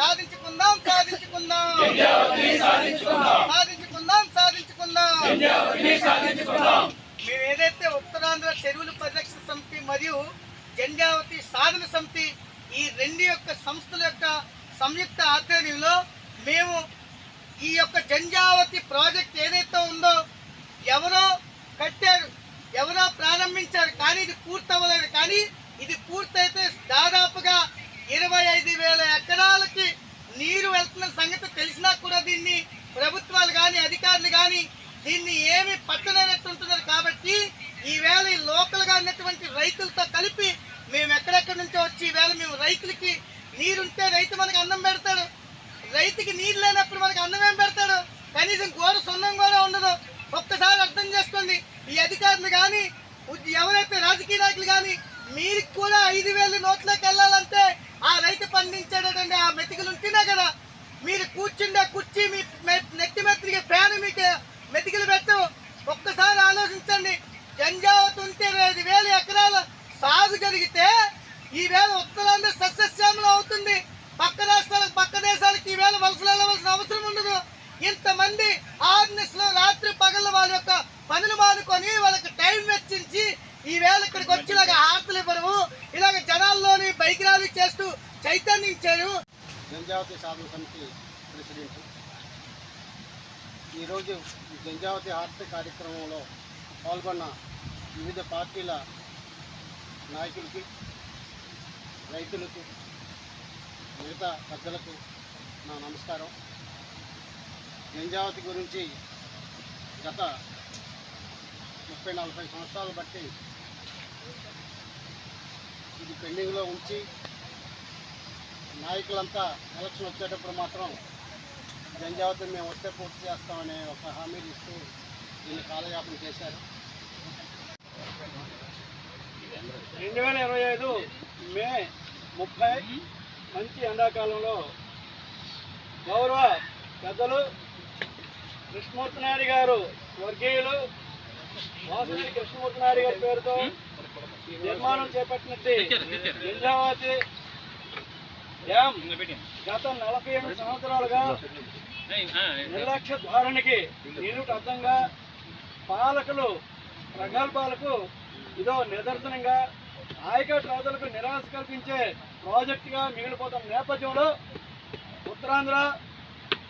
సాధించుకుందాం. సాధించుకుందాం. సాధించుకుందాం సాధించుకుందాం. సాధించుకుందాం. మేము ఏదైతే ఉత్తరాంధ్ర చెరువుల పరిరక్షణ సమితి మరియు జంజావతి సాధన సమితి ఈ రెండు యొక్క సంస్థల యొక్క సంయుక్త ఆధ్వర్యంలో మేము ఈ యొక్క జంజావతి ప్రాజెక్ట్ ఏదైతే ఉందో ఎవరో కట్టారు ఎవరో ప్రారంభించారు కానీ ఇది పూర్తవ్వలేదు. కానీ ఇది పూర్తయితే దాదాపుగా ఇరవై ఐదు వేల ఎకరాలకి నీరు వెళ్తున్న సంగతి తెలిసినా కూడా దీన్ని ప్రభుత్వాలు కానీ అధికారులు కానీ దీన్ని ఏమి పట్టలేనట్టుంటున్నారు కాబట్టి ఈవేళ ఈ లోకల్గా ఉన్నటువంటి రైతులతో కలిపి మేము ఎక్కడెక్కడి నుంచో వచ్చి ఈవేళ మేము రైతులకి నీరుంటే రైతు మనకు అన్నం పెడతాడు. రైతుకి నీరు లేనప్పుడు మనకి అన్నమే ఇంతమంది ఆర్నెస్లో రాత్రి పగల వాళ్ళ యొక్క పనులు మానుకొని వాళ్ళకి టైం వెచ్చించి ఈ వేళ ఇక్కడికి వచ్చి ఇలాగ ఆర్తలు ఇవ్వడము ఇలాగ జనాల్లోని బైక్ ర్యాలీ చేస్తూ చైతన్యించారు జంజావతి సాధన సమితి ప్రెసిడెంట్. ఈరోజు ఈ జంజావతి కార్యక్రమంలో పాల్గొన్న వివిధ పార్టీల నాయకులకి రైతులకు మిగతా పెద్దలకు నా నమస్కారం. జంజావతి గురించి గత ముప్పై నలభై సంవత్సరాలు బట్టి ఇది పెండింగ్లో ఉంచి నాయకులంతా ఎలక్షన్ వచ్చేటప్పుడు మాత్రం జంజావతిని మేము వస్తే పూర్తి చేస్తామనే ఒక హామీలు ఇస్తూ దీన్ని కాలయాపన చేశారు. రెండు వేల ఇరవై ఐదు మే ముప్పై మంచి ఎండాకాలంలో గౌరవ పెద్దలు కృష్ణమూర్తి నాయుడు గారు స్వర్గీయులు. వాసుని కృష్ణమూర్తి నాయుడు గారి పేరుతో నిర్మాణం చేపట్టినట్టు జిల్లావతి డ్యామ్ గత నలభై ఎనిమిది సంవత్సరాలుగా నిర్లక్ష్య ధోరణికి నిరుట అర్థంగా పాలకులు ప్రగల్భాలకు ఇదో నిదర్శనంగా ఆయకట్టు రైతులకు నిరాశ కల్పించే ప్రాజెక్టుగా మిగిలిపోతున్న నేపథ్యంలో ఉత్తరాంధ్ర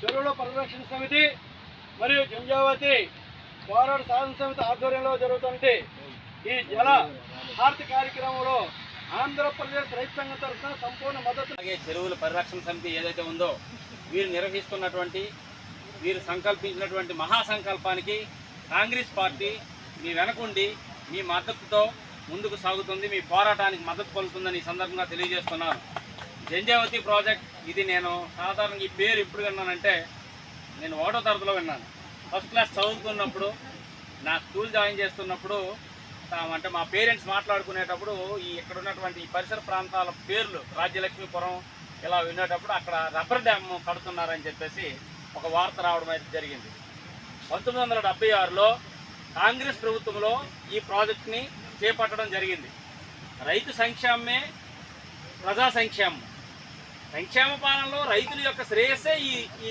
చెరువుల పరిరక్షణ సమితి మరియు జంజావతి పోరాట సాధన సమితి ఆధ్వర్యంలో జరుగుతుంది ఈ జల హారతి కార్యక్రమంలో ఆంధ్రప్రదేశ్ రైతు సంఘం తరఫున సంపూర్ణ మద్దతు. అలాగే చెరువుల పరిరక్షణ సమితి ఏదైతే ఉందో వీరు నిర్వహిస్తున్నటువంటి వీరు సంకల్పించినటువంటి మహాసంకల్పానికి కాంగ్రెస్ పార్టీ మీ వెనకుండి మీ మద్దతుతో ముందుకు సాగుతుంది మీ పోరాటానికి మద్దతు పలుకుతుందని ఈ సందర్భంగా తెలియజేస్తున్నాను. జంజావతి ప్రాజెక్ట్ ఇది నేను సాధారణంగా ఈ పేరు ఎప్పుడు విన్నానంటే నేను ఒకటో తరగతిలో విన్నాను. ఫస్ట్ క్లాస్ చదువుతున్నప్పుడు నా స్కూల్ జాయిన్ చేస్తున్నప్పుడు అంటే మా పేరెంట్స్ మాట్లాడుకునేటప్పుడు ఈ ఇక్కడ ఉన్నటువంటి ఈ పరిసర ప్రాంతాల పేర్లు రాజ్యలక్ష్మీపురం ఇలా వినేటప్పుడు అక్కడ రబ్బర్ డ్యామ్ కడుతున్నారని చెప్పేసి ఒక వార్త రావడం అయితే జరిగింది. పంతొమ్మిది వందల డెబ్బై ఆరులో కాంగ్రెస్ ప్రభుత్వంలో ఈ ప్రాజెక్ట్ని చేపట్టడం జరిగింది. రైతు సంక్షేమమే ప్రజా సంక్షేమం. సంక్షేమ పాలనలో రైతుల యొక్క శ్రేయస్సే ఈ